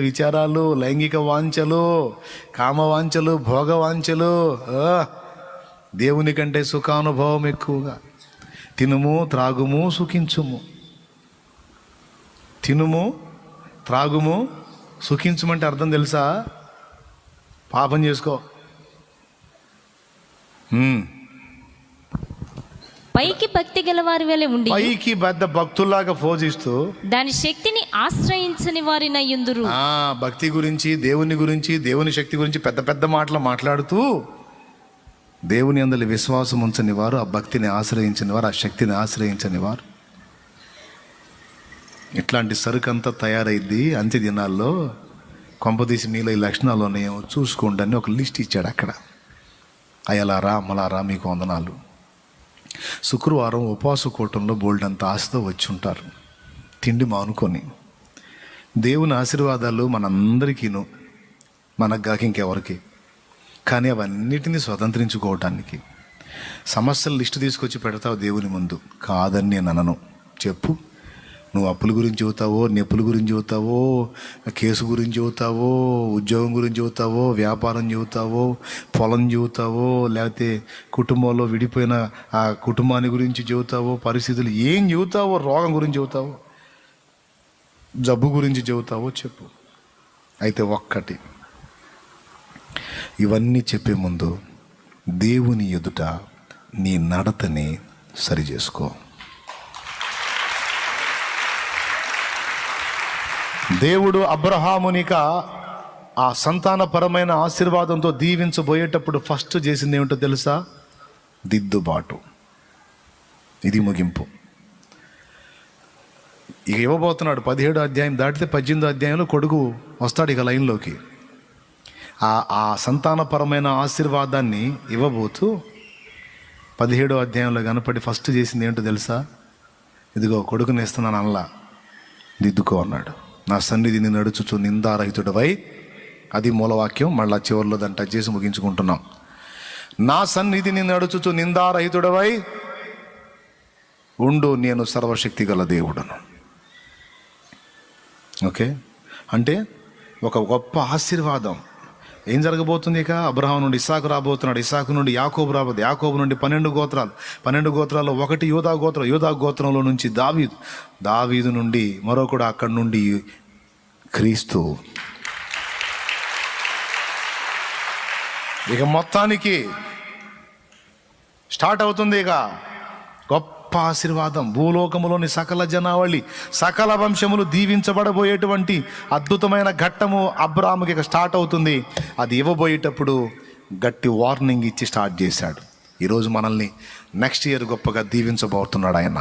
విచారాలు లైంగిక వాంఛలు కామ భోగవాంఛలు భోగ దేవుని కంటే సుఖానుభవం ఎక్కువగా. తినుము త్రాగుము సుఖించుము. తినుము త్రాగుము సుఖించమంటే అర్థం తెలుసా? పాపం చేసుకో. పైకి భక్తి గల వారి వలె ఉండి పైకి పెద్ద భక్తుల్లాగా ఫోజిస్తూ దాని శక్తిని ఆశ్రయించని వారిన యుందురు ఆ భక్తి గురించి దేవుని గురించి దేవుని శక్తి గురించి పెద్ద పెద్ద మాటలు మాట్లాడుతూ దేవుని అందరి విశ్వాసం ఉంచని వారు ఆ భక్తిని ఆశ్రయించని వారు ఆ శక్తిని ఆశ్రయించని వారు. ఇట్లాంటి సరుకు అంతా తయారైద్ది అంత్య దినాల్లో. కొంపదీసి మీలో ఈ లక్షణాలు ఉన్నాయేమో చూసుకోండి అని ఒక లిస్ట్ ఇచ్చాడు అక్కడ. అయ్యలారా అమ్మలారా మీకు వందనాలు. శుక్రవారం ఉపవాస కూటంలో బోల్డ్ అంత ఆశతో వచ్చి ఉంటారు తిండి మానుకొని. దేవుని ఆశీర్వాదాలు మనందరికీను మనకు కాక ఇంకెవరికి. కానీ అవన్నిటినీ స్వతంత్రించుకోవటానికి. సమస్యల లిస్టు తీసుకొచ్చి పెడతావు దేవుని ముందు. కాదని నేను అనను. చెప్పు. నువ్వు అప్పుల గురించి చెబుతావో నొప్పుల గురించి చెబుతావో కేసు గురించి చెబుతావో ఉద్యోగం గురించి చెబుతావో వ్యాపారం చెబుతావో పొలం చెబుతావో లేకపోతే కుటుంబంలో విడిపోయిన ఆ కుటుంబాన్ని గురించి చెబుతావో పరిస్థితులు ఏం చెబుతావో రోగం గురించి చెబుతావో జబ్బు గురించి చెబుతావో చెప్పు. అయితే ఒక్కటి. ఇవన్నీ చెప్పే ముందు దేవుని ఎదుట నీ నడతని సరిచేసుకో. దేవుడు అబ్రహామునిక ఆ సంతానపరమైన ఆశీర్వాదంతో దీవించబోయేటప్పుడు ఫస్ట్ చేసింది ఏమిటో తెలుసా? దిద్దుబాటు. ఇది ముగింపు. ఇక ఇవ్వబోతున్నాడు పదిహేడు అధ్యాయం దాటితే పద్దెనిమిదో అధ్యాయంలో కొడుకు వస్తాడు ఇక లైన్లోకి. ఆ ఆ సంతానపరమైన ఆశీర్వాదాన్ని ఇవ్వబోతూ పదిహేడో అధ్యాయంలో కనపడి ఫస్ట్ చేసింది ఏంటో తెలుసా? ఇదిగో కొడుకుని ఇస్తున్నాను అనలా. దిద్దుకో అన్నాడు. నా సన్నిధిని నడుచుచు నిందారహితుడవై. అది మూలవాక్యం మళ్ళా చివరిలో దాన్ని టచ్ చేసి ముగించుకుంటున్నాం. నా సన్నిధిని నడుచుచు నిందారహితుడవై. ఉండు నేను సర్వశక్తి గల దేవుడను. ఓకే? అంటే ఒక గొప్ప ఆశీర్వాదం. ఏం జరగబోతుంది ఇక? అబ్రహాం నుండి ఇసాకు రాబోతున్నాడు. ఇసాకు నుండి యాకోబు రాబోతుంది యాకోబు నుండి పన్నెండు గోత్రాలు. పన్నెండు గోత్రాల్లో ఒకటి యూదా గోత్రం యూదా గోత్రంలో నుంచి దావీదు. దావీదు నుండి మరొకడు అక్కడి నుండి క్రీస్తు. ఇక మొత్తానికి స్టార్ట్ అవుతుంది ఇక. గొప్ప ఆశీర్వాదం భూలోకములోని సకల జనావళి సకల వంశములు దీవించబడబోయేటువంటి అద్భుతమైన ఘట్టము అబ్రాముకి స్టార్ట్ అవుతుంది. అది ఇవ్వబోయేటప్పుడు గట్టి వార్నింగ్ ఇచ్చి స్టార్ట్ చేశాడు. ఈరోజు మనల్ని నెక్స్ట్ ఇయర్ గొప్పగా దీవించబోతున్నాడు ఆయన.